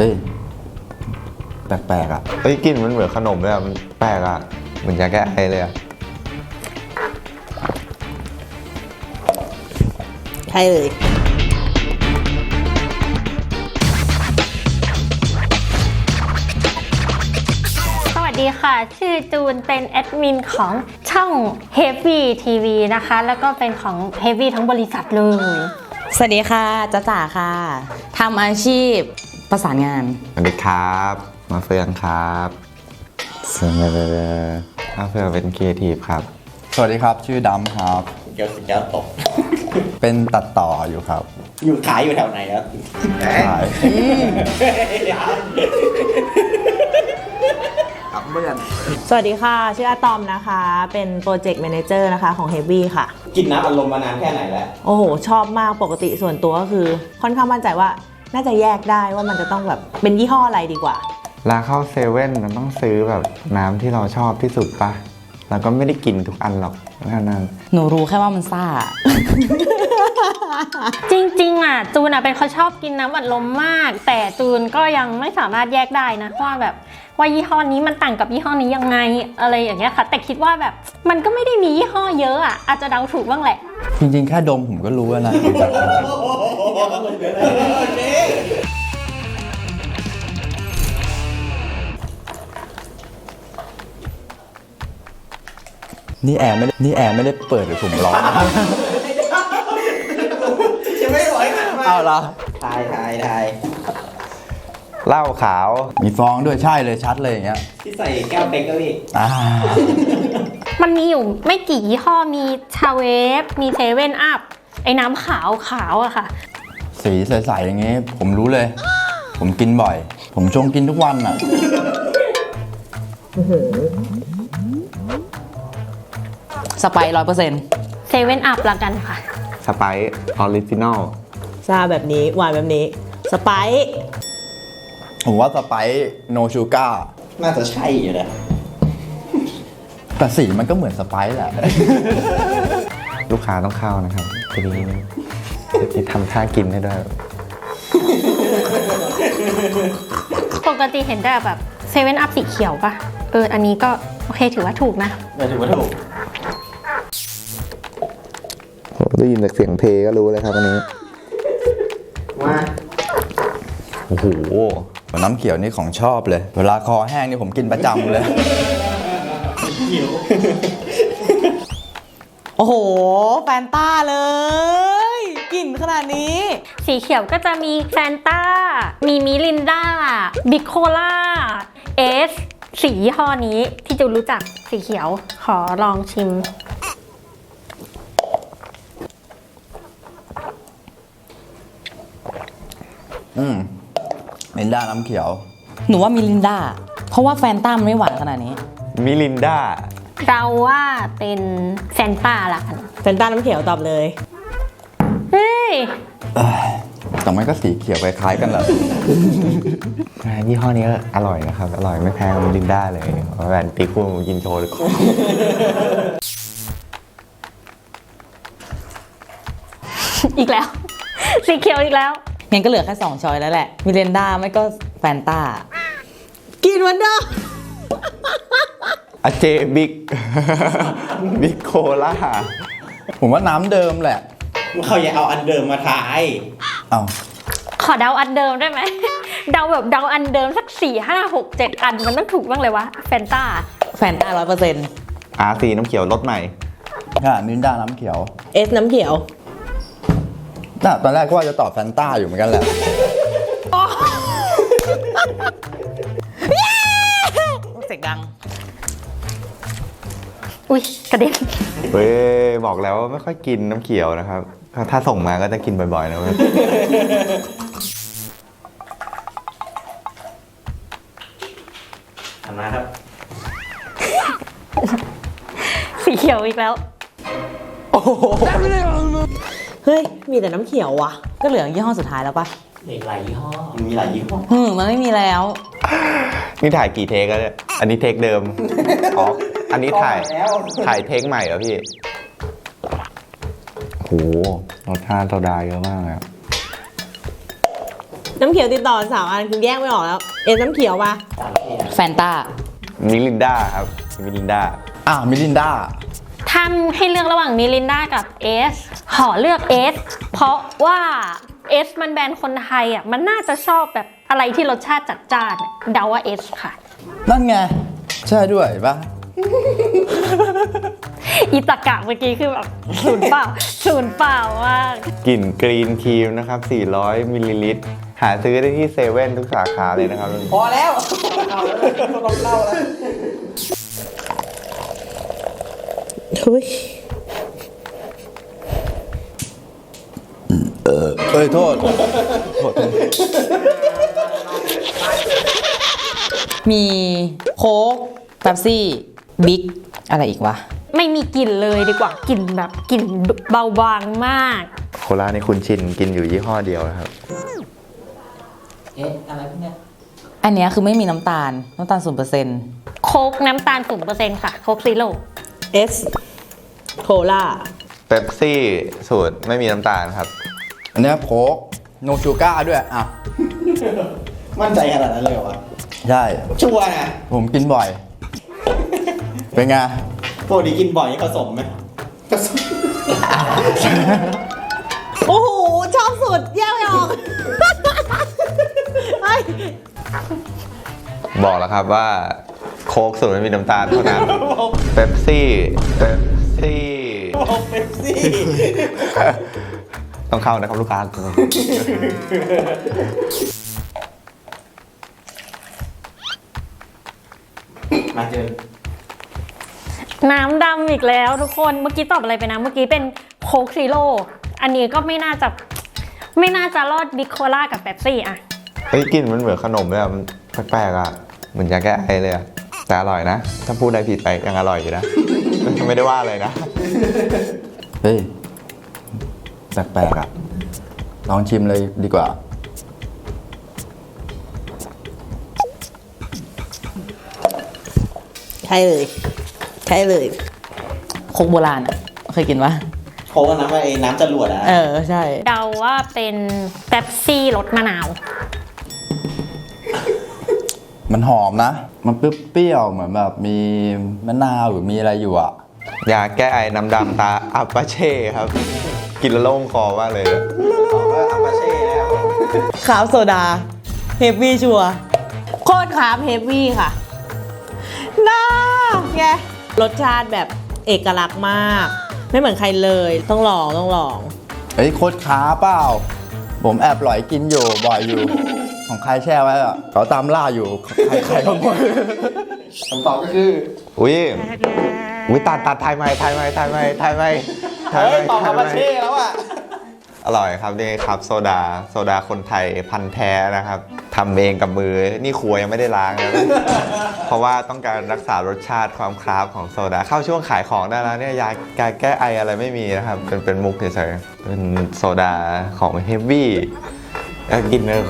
เฮ้ย แปลกๆอะเฮ้ยกลินมันเหมือนขนมเลยอะมันแปลกอะเหมือนยาแก้ไอเลยอะใช่เลย สวัสดีค่ะ ชื่อจูนเป็นแอดมินของช่อง Heavy TV นะคะ แล้วก็เป็นของ Heavy ทั้งบริษัทเลย สวัสดีค่ะจ้าจ๋าค่ะทำอาชีพ ประสานงาน สวัสดีครับ มาเฟืองครับเฟืองมาเฟืองเป็นครีเอทีฟครับ สวัสดีครับ ชื่อดำครับ เกียวสิแก้วตก เป็นตัดต่ออยู่ครับอยู่ขายอยู่แถวไหนครับขายสวัสดีค่ะ ชื่ออะตอมนะคะ เป็นโปรเจกต์แมเนเจอร์นะคะของ Heavy ค่ะ กินน้ำอารมณ์มานานแค่ไหนแล้ว โอ้โห ชอบมากปกติส่วนตัวก็คือ ค่อนข้างมั่นใจว่า น่าจะแยกได้ว่ามันจะต้องแบบเป็นยี่ห้ออะไรดีกว่าลาเข้าเซเว่นมันต้องซื้อแบบน้ำที่เราชอบที่สุดปะแล้วก็ไม่ได้กินทุกอันหรอกแค่นั้นหนูรู้แค่ว่ามันซ่า จริงๆอะจูนอะเป็นคนชอบกินน้ำอัดลมมาก แต่จูนก็ยังไม่สามารถแยกได้นะว่าแบบ ว่ายี่ห้อนี้มันต่างกับยี่ห้อนี้ยังไงอะไรอย่างเงี้ยค่ะ แต่คิดว่าแบบมันก็ไม่ได้มียี่ห้อเยอะอะอาจจะเดาถูกบ้างแหละ จริงๆ แค่ดมผมก็รู้แล้วนะ นี่แอร์ไม่ได้นี่แอร์ไม่ได้เปิดหรือผมร้อนจะไม่ร้อยขนาดนั้นอ้าวเหรอ ทายทายทาย เหล้าขาว มีฟองด้วยใช่เลยชัดเลยอย่างเงี้ย ที่ใส่แก้วเป๊กก็พี่อ่า มันมีอยู่ไม่กี่ยี่ห้อมีชาเวฟมีเซเว่นอัพไอ้น้ำขาวขาวอะค่ะ สีใสๆอย่างงี้ ผมรู้เลย ผมกินบ่อย ผมชงกินทุกวันอะ สไปร้อยเปอร์เซ็นต์เซเว่นอัพละกันค่ะ สไปซ์ออริจินอลซาแบบนี้ หวานแบบนี้ สไปซ์ ผมว่าสไปโนชูการ์น่าจะใช่อยู่นะแต่สีมันก็เหมือนสไปซ์แหละ ลูกค้าต้องเข้านะครับทีนี้ที่ทำท่ากินให้ด้วย ปกติเห็นแต่แบบเซเว่นอัพสีเขียวปะเออ อันนี้ก็โอเคถือว่าถูกนะไม่ถูกว่าถูกโหได้ยินจากเสียงเทก็รู้เลยครับอันนี้ ว่า โอ้โหน้ำเขียวนี่ของชอบเลย เวลาคอแห้งนี่ผมกินประจำเลยโอ้โห แฟนต้าเลยกลิ่นขนาดนี้ สีเขียวก็จะมีแฟนตามีมิลินดาบิโคล่าเอสสียี่ห้อนี้ที่จูนรู้จักสีเขียว ขอลองชิม อืมเมนด้าน้ำเขียว หนูว่ามิลินดา เพราะว่าแฟนต้ามันไม่หวานขนาดนี้ มิลินดา เราว่าเป็นแฟนตาละกันแฟนต้าน้ำเขียวตอบเลย เฮ้ย แต่มันก็สีเขียวคล้ายๆกันแหละยี่ห้อนี้ก็อร่อยนะครับ อร่อยไม่แพ้มิลินดาเลยเพราะแบบตีคู่ผมกินโชว์เลยอีกแล้ว สีเขียวอีกแล้ว งั้นก็เหลือแค่2ช้อยแล้วแหละ มิลินดาไม่ก็แฟนต้ากินเหมือนเดิมอาเจบิ๊กบิ๊กโคล่าผมว่าน้ำเดิมแหละ เขาอย่าเอาอันเดิมมาทาย เอ้าขอเดาอันเดิมได้ไหม เดาแบบเดาอันเดิมสักสี่ห้าหกเจ็ดอันมันต้องถูกบ้างเลยวะแฟนตาแฟนต้าร้อยเปอร์เซ็นต์อาซีน้ำเขียวรสใหม่ค่ะมินด้าน้ำเขียว เอสน้ำเขียว น่ะตอนแรกก็ว่าจะตอบแฟนต้าอยู่เหมือนกันแหละ เสียงดัง อุ้ยกระเด็นเฮ้ยบอกแล้วว่าไม่ค่อยกินน้ำเขียวนะครับ ถ้าส่งมาก็จะกินบ่อยๆนะเว้ยทำมาครับ สีเขียวอีกแล้ว เฮ้ย มีแต่น้ำเขียวว่ะ ก็เหลือยี่ห้อสุดท้ายแล้วปะมีหลายยี่ห้อมีหลายยี่ห้ออืมมันไม่มีแล้ว นี่ถ่ายกี่เทคแล้วเนี่ยอันนี้เทคเดิม อ๋อ อันนี้ถ่ายแล้วถ่ายเทคใหม่เหรอพี่โหรสชาติโซดาเยอะมากเลยอะน้ำเขียวติดต่อสามอันคือแยกไม่ออกแล้ว เอ็นน้ำเขียวปะแฟนตามิลินดาครับมิลินดา อะมิลินดา ทำให้เลือกระหว่างมิลินดากับเอสขอเลือกเอสเพราะว่าเอสมันแบรนด์คนไทยอะมันน่าจะชอบแบบอะไรที่รสชาติจัดจ้านอะเดาว่าเอสค่ะ นั่นไง ใช่ด้วยปะอีตะกะเมื่อกี้คือแบบศูนย์เปล่าศูนย์เปล่ามากกลิ่นกรีนครีมนะครับ 400 มิลลิลิตร หาซื้อได้ที่เซเว่นทุกสาขาเลยนะครับ พอแล้วเอาแล้วต้องเล่าแล้ว เฮ้ยเอ้ยโทษ มีโค้กเป๊ปซี่ บิ๊ก อะไรอีกวะ ไม่มีกลิ่นเลยดีกว่ากลิ่นแบบกลิ่นเบาบางมาก โคลาในคุณชินกินอยู่ยี่ห้อเดียวนะครับ เอ๊ะ อะไรพวกเนี้ยอันเนี้ยคือไม่มีน้ำตาล น้ำตาลศูนเปอร์เซ็นต์โค้กน้ำตาลศูนเปอร์เซ็นต์ค่ะ โค้กซีโร่เอส โคลาเป๊ปซี่สูตรไม่มีน้ำตาลครับ อันเนี้ยโค้กโนชูก้าด้วย อะ มั่นใจขนาดนั้นเลยเหรอวะใช่ ชัวร์นะผมกินบ่อย เป็นไง ปกติกินบ่อยผสมไหมผสม โอ้โห ชอบสุดแยกไม่ออกเฮ้ยบอกแล้วครับว่า โค้กสูตรไม่มีน้ำตาลเท่านั้น เป๊ปซี่เป๊ป ซี่บอกเป๊ปซี่ต้องเข้านะครับลูกค้ามาเจอน้ำดำอีกแล้วทุกคนเมื่อกี้ตอบอะไรไปนะเมื่อกี้เป็นโค้กซีโร่อันนี้ก็ไม่น่าจะไม่น่าจะรอดบิ๊กโคล่ากับเป๊ปซี่อะเฮ้ยกลินมันเหมือนขนมเลยอะมันแปลกๆอะเหมือนยาแก้ไอเลยอะแต่อร่อยนะ ถ้าพูดอะไรผิดไปยังอร่อยอยู่นะ ไม่ได้ว่าเลยนะ เฮ้ยแปลกๆอะ ลองชิมเลยดีกว่า ใช่เลย ใช่เลย โค้กโบราณอะเคยกินปะโค้กน้ำไอ้น้ำจรวดอะ เออ ใช่ เดาว่าเป็นเป๊ปซี่รสมะนาว มันหอมนะ มันเปรี้ยวๆเหมือนแบบมีมะนาวหรือมีอะไรอยู่อะยาแก้ไอน้ำดำตาอัปปาเช่ครับ กินแล้วโล่งคอมากเลยบอกว่าอัปปาเช่แล้วขาวโซดา เฮฟวี่ชัวร์โคตรขาวเฮฟวี่ค่ะน่าไงรสชาติแบบเอกลักษณ์มาก ไม่เหมือนใครเลยต้องลองต้องลอง เฮ้ยโคตรค้าเปล่า ผมแอบหลอยกินอยู่บ่อยอยู่ ของใครแช่ไว้อะเขาตามล่าอยู่ ใครใครขโมยคำตอบก็คืออุ้ยอุ้ยตัดตัดถ่ายใหม่ถ่ายใหม่ถ่ายใหม่ถ่ายใหม่ถ่ายเฮ้ใหยม่ตอบถ่าอัยปใหปาม่เช่แล้วอะอร่อยครับนี่ครับโซดาโซดาคนไทยพันธุ์แท้นะครับทำเองกับมือนี่ครัวยังไม่ได้ล้างนะ เพราะว่าต้องการรักษารสชาติความคราฟของโซดาเข้าช่วงขายของได้แล้วเนี่ยยาแก้แก้ไออะไรไม่มีนะครับเป็นเป็นมุกเฉยๆเป็นโซดาของเฮฟ กินเลย